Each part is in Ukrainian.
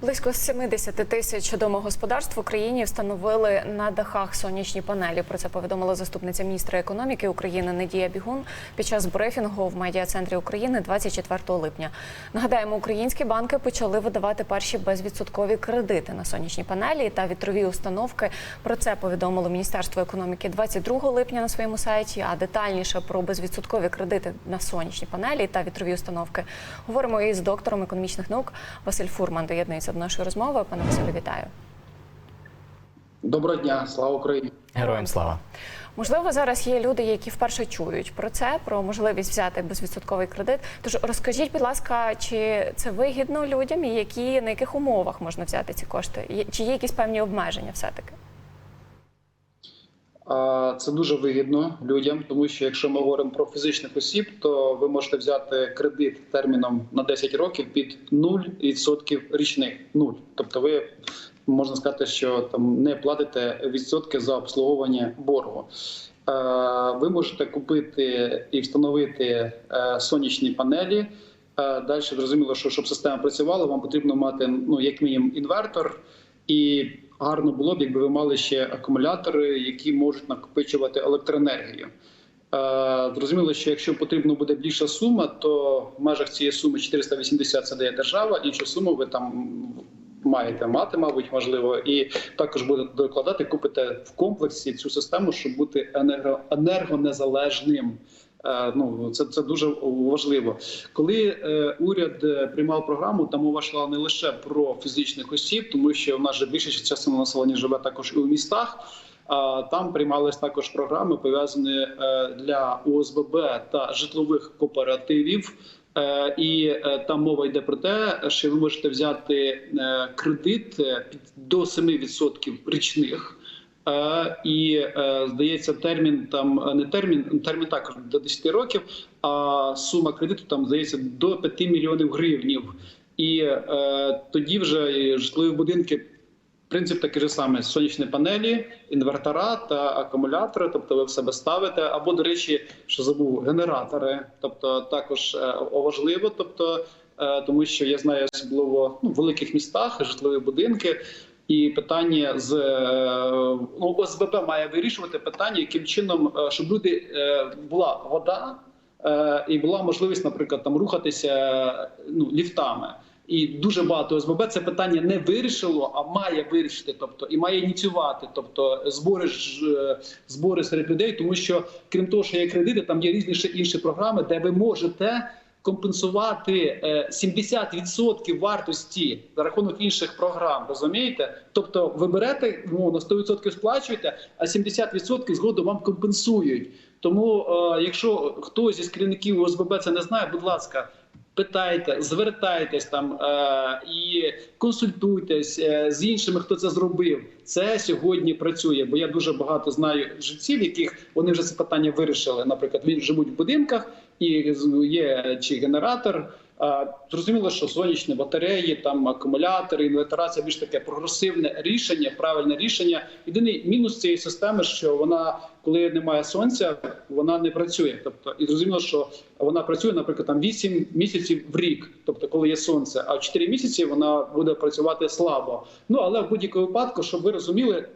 Близько 70 тисяч домогосподарств в Україні встановили на дахах сонячні панелі. Про це повідомила заступниця міністра економіки України Надія Бігун під час брифінгу в медіа-центрі України 24 липня. Нагадаємо, українські банки почали видавати перші безвідсоткові кредити на сонячні панелі та вітрові установки. Про це повідомило Міністерство економіки 22 липня на своєму сайті. А детальніше про безвідсоткові кредити на сонячні панелі та вітрові установки говоримо із доктором економічних наук Василь Фурман. Доєднується до нашої розмови. Пане Василю, вітаю. Доброго дня, слава Україні. Героям слава. Можливо, зараз є люди, які вперше чують про це, про можливість взяти безвідсотковий кредит. Тож розкажіть, будь ласка, чи це вигідно людям, і які на яких умовах можна взяти ці кошти? Чи є якісь певні обмеження, все таки? Це дуже вигідно людям, тому що якщо ми говоримо про фізичних осіб, то ви можете взяти кредит терміном на 10 років під 0% річних. Нуль. Тобто, ви можна сказати, що там не платите відсотки за обслуговування боргу. Е, Ви можете купити і встановити е, сонячні панелі. Е, Далі зрозуміло, що щоб система працювала, вам потрібно мати ну як мінімум інвертор. І гарно було б, якби ви мали ще акумулятори, які можуть накопичувати електроенергію. Е, Зрозуміло, що якщо потрібно буде більша сума, то в межах цієї суми 480 це дає держава. Іншу суму ви там маєте мати, мабуть, можливо, і також будете докладати, купите в комплексі цю систему, щоб бути енерго, енергонезалежним. Е, Ну це, це дуже важливо. Коли е, уряд е, приймав програму, там мова йшла не лише про фізичних осіб, тому що в нас же більша частина населення живе також і у містах. А там приймались також програми пов'язані е, для ОСББ та житлових кооперативів. І там мова йде про те, що ви можете взяти кредит до 7% річних. Е, І е, здається, термін там е, не термін, термін також до 10 років. А сума кредиту там здається до 5 мільйонів гривнів. І е, тоді вже житлові будинки. Принцип такий же самий: сонячні панелі, інвертора та акумулятори. Тобто, ви в себе ставите, або, до речі, що забув генератори. Тобто, також важливо, тобто, тому що я знаю особливо ну, в великих містах житлові будинки. І питання з е, ну, ОСББ має вирішувати питання, яким чином, е, щоб люди е, була вода і була можливість, наприклад, там рухатися ну, ліфтами. І дуже багато ОСББ це питання не вирішило, а має вирішити, тобто і має ініціювати, тобто збори збори серед людей, тому що крім того, що є кредити, там є різні ще інші програми, де ви можете компенсувати е, 70% вартості за рахунок інших програм. Розумієте? Тобто, ви берете ну, на 100% сплачуєте, а 70% згодом вам компенсують. Тому, е, якщо хтось із керівників ОСББ це не знає, будь ласка. Питайте, звертайтесь там е, і консультуйтесь е, з іншими, хто це зробив. Це сьогодні працює, бо я дуже багато знаю жильців, яких вони вже це питання вирішили. Наприклад, вони живуть в будинках і є чи генератор. А, Зрозуміло, що сонячні батареї, там акумулятори, інвертора це більш таке прогресивне рішення, правильне рішення. Єдиний мінус цієї системи, що вона, коли немає сонця, вона не працює. Тобто, і зрозуміло, що вона працює, наприклад, там 8 місяців в рік, тобто коли є сонце, а в 4 місяці вона буде працювати слабо. Ну але в будь-якому випадку, щоб ви розуміли.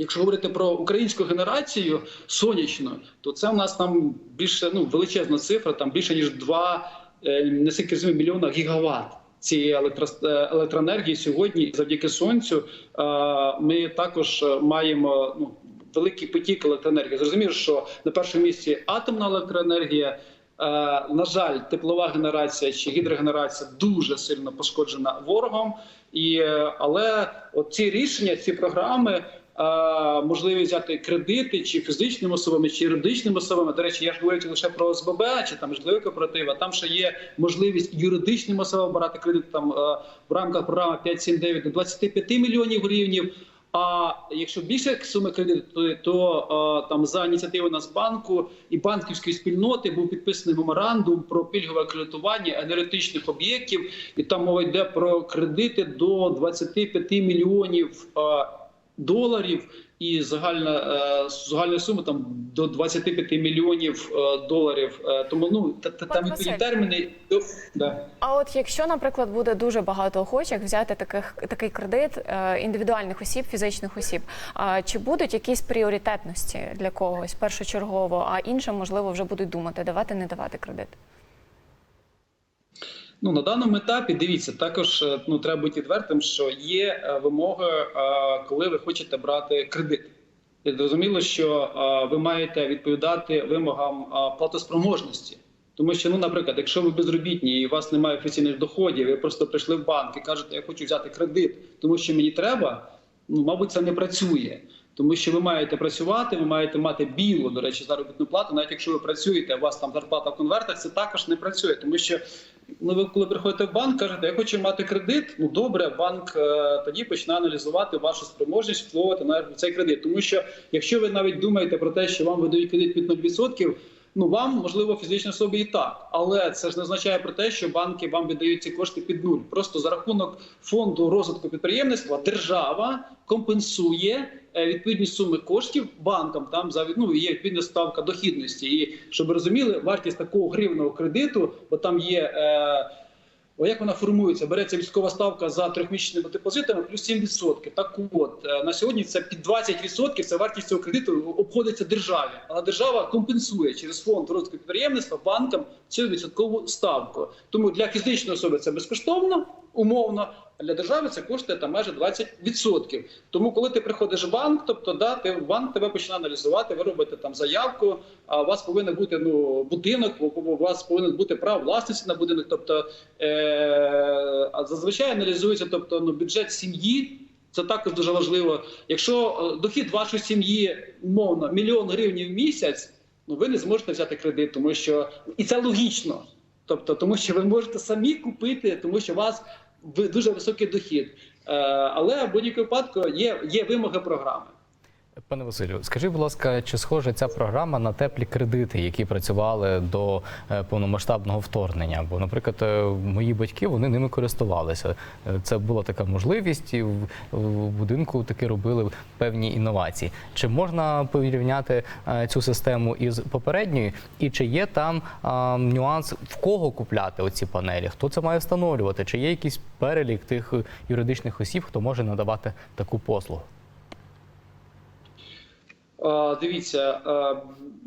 Якщо говорити про українську генерацію сонячну, то це в нас там більше ну величезна цифра, там більше ніж 2 е, не розумію, мільйона гігават цієї електро- е, електроенергії сьогодні. Завдяки сонцю е, ми також маємо ну великий потік електроенергії. Зрозуміло, що на першому місці атомна електроенергія. На жаль, теплова генерація чи гідрогенерація дуже сильно пошкоджена ворогом, і але от ці рішення, ці програми. Е, Можливість взяти кредити чи фізичними особами, чи юридичними особами. До речі, я ж говорю лише про ОСББ чи там житлові кооперативи. Там ще є можливість юридичним особам брати кредит там е, в рамках програми 5-7-9 до 25 мільйонів гривнів. А якщо більше суми кредиту, то, е, там за ініціативою Нацбанку і банківської спільноти був підписаний меморандум про пільгове кредитування енергетичних об'єктів, і там мова йде про кредити до 25 мільйонів доларів. і загальна е, загальна сума там до 25 мільйонів е, доларів. Е, тому ну та, та, там відповідні терміни. Да. А от якщо, наприклад, буде дуже багато охочих взяти таких такий кредит індивідуальних осіб, фізичних осіб, а чи будуть якісь пріоритетності для когось першочергово, а іншим можливо вже будуть думати, давати не давати кредит? Ну на даному етапі дивіться, також е, ну треба бути відвертим, що є е, вимоги, е, коли ви хочете брати кредит. І Зрозуміло, що ви маєте відповідати вимогам платоспроможності. Тому що, ну, наприклад, якщо ви безробітні і у вас немає офіційних доходів, ви просто прийшли в банк і кажете, я хочу взяти кредит, тому що мені треба. Ну, мабуть, це не працює. Тому що ви маєте працювати, ви маєте мати білу, до речі, заробітну плату. Навіть якщо ви працюєте, у вас там зарплата в конвертах, це також не працює. Тому що ви коли приходите в банк, кажете, я хочу мати кредит. Ну добре, банк е, тоді почне аналізувати вашу спроможність впливати на цей кредит. Тому що якщо ви навіть думаєте про те, що вам видають кредит під 0%, Ну вам можливо фізичні особи і так, але це ж не означає про те, що банки вам віддають ці кошти під нуль. Просто за рахунок фонду розвитку підприємництва держава компенсує е, відповідні суми коштів банкам. Там за ну, є відповідна ставка дохідності. І щоб ви розуміли, вартість такого гривного кредиту, бо там є. Е, о, як вона формується? Береться військова ставка за трьохмісячними депозитами плюс 7%. Так от е, на сьогодні це під 20% Це вартість цього кредиту обходиться державі. Але держава компенсує через фонд розвитку підприємництва банкам цю відсоткову ставку. Тому для фізичної особи це безкоштовно, умовно. Для держави це коштує там майже 20%. Тому, коли ти приходиш в банк, тобто да, ти банк тебе починає аналізувати, ви робите там заявку. А у вас повинен бути ну будинок, у вас повинен бути право власності на будинок. Тобто е- зазвичай аналізується, тобто ну бюджет сім'ї. Це також дуже важливо. Якщо е, дохід вашої сім'ї умовно мільйон гривень в місяць, ну ви не зможете взяти кредит, тому що і це логічно. Тобто, тому що ви можете самі купити, тому що у вас дуже високий дохід. Е, але в будь-якому випадку є, є вимоги програми. Пане Василю, скажіть, будь ласка, чи схожа ця програма на теплі кредити, які працювали до е, повномасштабного вторгнення? Бо, наприклад, е, мої батьки вони ними користувалися. Е, Це була така можливість, і в, будинку таки робили певні інновації. Чи можна порівняти цю систему із попередньою? І чи є там нюанс, в кого купляти оці панелі? Хто це має встановлювати? Чи є якийсь перелік тих юридичних осіб, хто може надавати таку послугу? Е, Дивіться, е,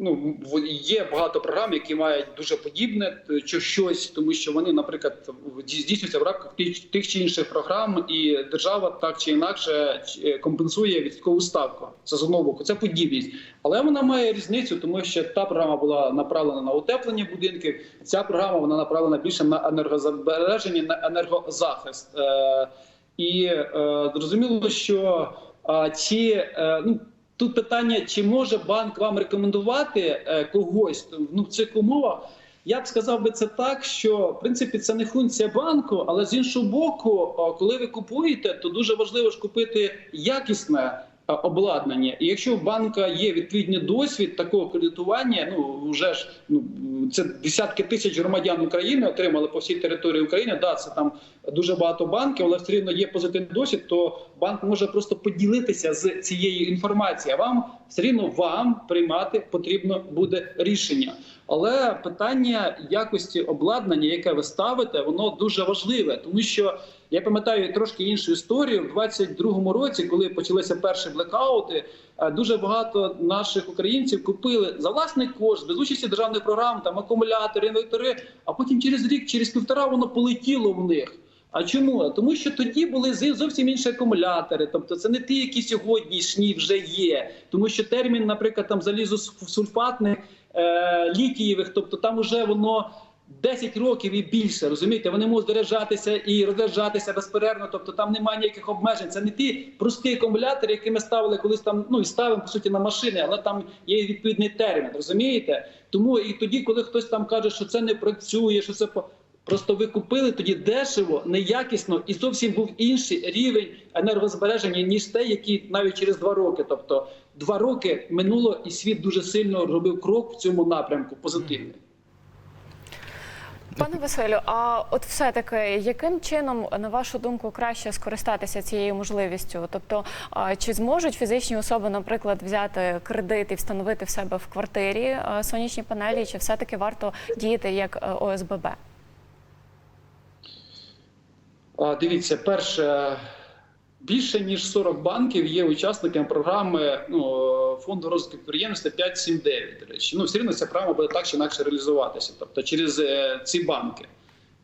ну є багато програм, які мають дуже подібне т- чи щось, тому що вони, наприклад, здійснюються в рамках тих, чи інших програм, і держава так чи інакше компенсує відсоткову ставку. Це з одного боку, це подібність, але вона має різницю, тому що та програма була направлена на утеплення будинків. Ця програма вона направлена більше на енергозабереження, на енергозахист. Е, І е, зрозуміло, що е, ну. Тут питання, чи може банк вам рекомендувати е, когось ну, в цих умовах. Я б сказав би це так, що в принципі це не функція банку, але з іншого боку, коли ви купуєте, то дуже важливо ж купити якісне обладнання. І якщо в банка є відповідний досвід такого кредитування, ну вже ж ну це десятки тисяч громадян України отримали по всій території України. Да, це там дуже багато банків, але все рівно є позитивний досвід, то банк може просто поділитися з цією інформацією. Вам все рівно вам приймати потрібно буде рішення. Але питання якості обладнання, яке ви ставите, воно дуже важливе, тому що я пам'ятаю трошки іншу історію. В 22-му році, коли почалися перші блекаути, е, дуже багато наших українців купили за власний кошт, без участі державних програм, там акумулятори, інвентори. А потім через рік, через півтора, воно полетіло в них. А чому? Тому що тоді були зовсім інші акумулятори, тобто це не ті, які сьогоднішні вже є. Тому що термін, наприклад, там залізосульфатних е, літієвих, тобто там вже воно 10 років і більше. Розумієте, вони можуть заряджатися і розряджатися безперервно. Тобто там немає ніяких обмежень. Це не ті прості акумулятори, які ми ставили колись там. Ну і ставимо по суті на машини, але там є відповідний термін. Розумієте? Тому і тоді, коли хтось там каже, що це не працює, що це по. Просто ви купили тоді дешево, неякісно і зовсім був інший рівень енергозбереження, ніж те, який навіть через два роки. Тобто два роки минуло, і світ дуже сильно робив крок в цьому напрямку позитивний. Пане Василю, а от все-таки яким чином, на вашу думку, краще скористатися цією можливістю? Тобто, чи зможуть фізичні особи, наприклад, взяти кредит і встановити в себе в квартирі сонячні панелі, чи все-таки варто діяти як е, ОСББ? Дивіться, перше, більше ніж 40 банків є учасниками програми ну, фонду розвитку підприємства 5.7.9, До речі, ну все рівно ця програма буде так чи інакше реалізуватися, тобто через е, ці банки.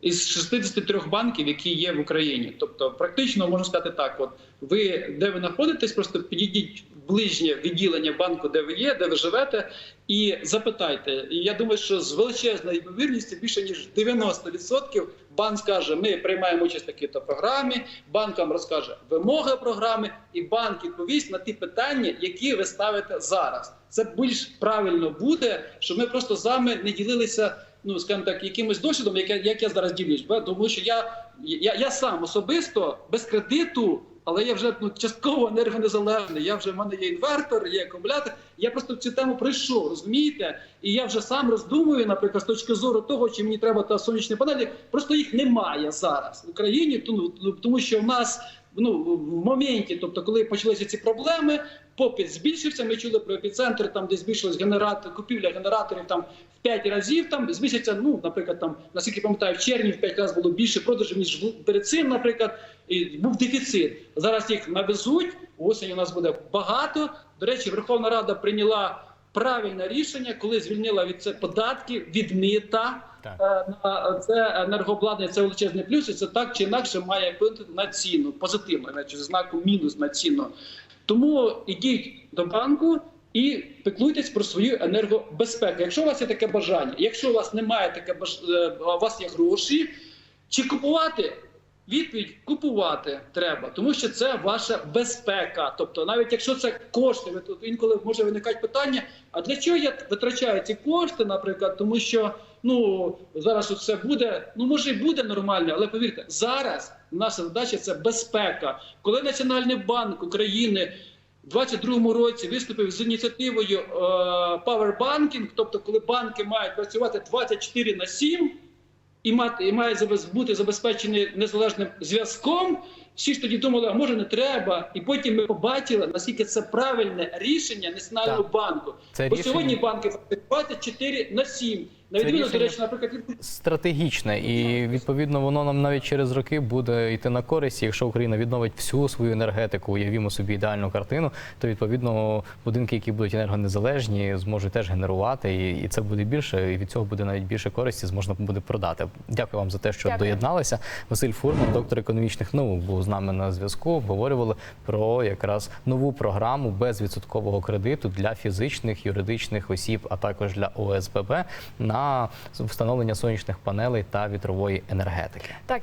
Із 63 банків, які є в Україні, тобто практично можна сказати так: от ви де ви знаходитесь, просто підійдіть в ближнє відділення банку, де ви є, де ви живете, і запитайте. І я думаю, що з величезною ймовірністю більше ніж 90% банк скаже: ми приймаємо участь в такій-то програмі. Банк вам розкаже вимоги програми, і банк відповість на ті питання, які ви ставите зараз. Це більш правильно буде, щоб ми просто з вами не ділилися. Ну, скажімо так, якимось досвідом, як я, як я зараз ділюсь, тому що я, я, я сам особисто без кредиту, але я вже ну, частково енергонезалежний. Я вже в мене є інвертор, є акумулятор. Я просто цю тему пройшов, розумієте? І я вже сам роздумую, наприклад, з точки зору того, чи мені треба та сонячні панелі. Просто їх немає зараз в Україні, тому, тому що в нас ну в моменті, тобто, коли почалися ці проблеми, попит збільшився. Ми чули про епіцентр, там де збільшилась генератор, купівля генераторів там в 5 разів. Там з місяця, ну наприклад, там наскільки пам'ятаю, в червні в 5 разів було більше продажів ніж перед цим, наприклад, і був дефіцит. Зараз їх навезуть. Осінь у нас буде багато. До речі, Верховна Рада прийняла правильне рішення, коли звільнила від це податки від мита. Так. Е, це енергообладнання, це величезний плюс, і це так чи інакше має вплинути на ціну позитивно, значить, зі знаком мінус на ціну. Тому ідіть до банку і піклуйтесь про свою енергобезпеку. Якщо у вас є таке бажання, якщо у вас немає таке баж... е, у вас є гроші, чи купувати? Відповідь купувати треба, тому що це ваша безпека. Тобто, навіть якщо це кошти, ви тут інколи може виникати питання: а для чого я витрачаю ці кошти, наприклад, тому що ну зараз от все буде. Ну може і буде нормально, але повірте, зараз наша задача це безпека. Коли Національний банк України в 22-му році виступив з ініціативою е, Power Banking, тобто коли банки мають працювати 24 на 7, і мати і має бути забезпечений незалежним зв'язком. Всі ж тоді думали, а може не треба. І потім ми побачили, наскільки це правильне рішення Національного Так. банку. Це Бо рішення- сьогодні банки працюють 24 на 7. На відміну, до речі, наприклад, стратегічне, і відповідно воно нам навіть через роки буде йти на користь. Якщо Україна відновить всю свою енергетику, уявімо собі ідеальну картину, то відповідно будинки, які будуть енергонезалежні, зможуть теж генерувати, і, і це буде більше. І від цього буде навіть більше користі, зможна буде продати. Дякую вам за те, що Дякую. доєдналися. Василь Фурман, доктор економічних наук, був з нами на зв'язку. Обговорювали про якраз нову програму безвідсоткового кредиту для фізичних юридичних осіб, а також для ОСББ на встановлення сонячних панелей та вітрової енергетики. Так,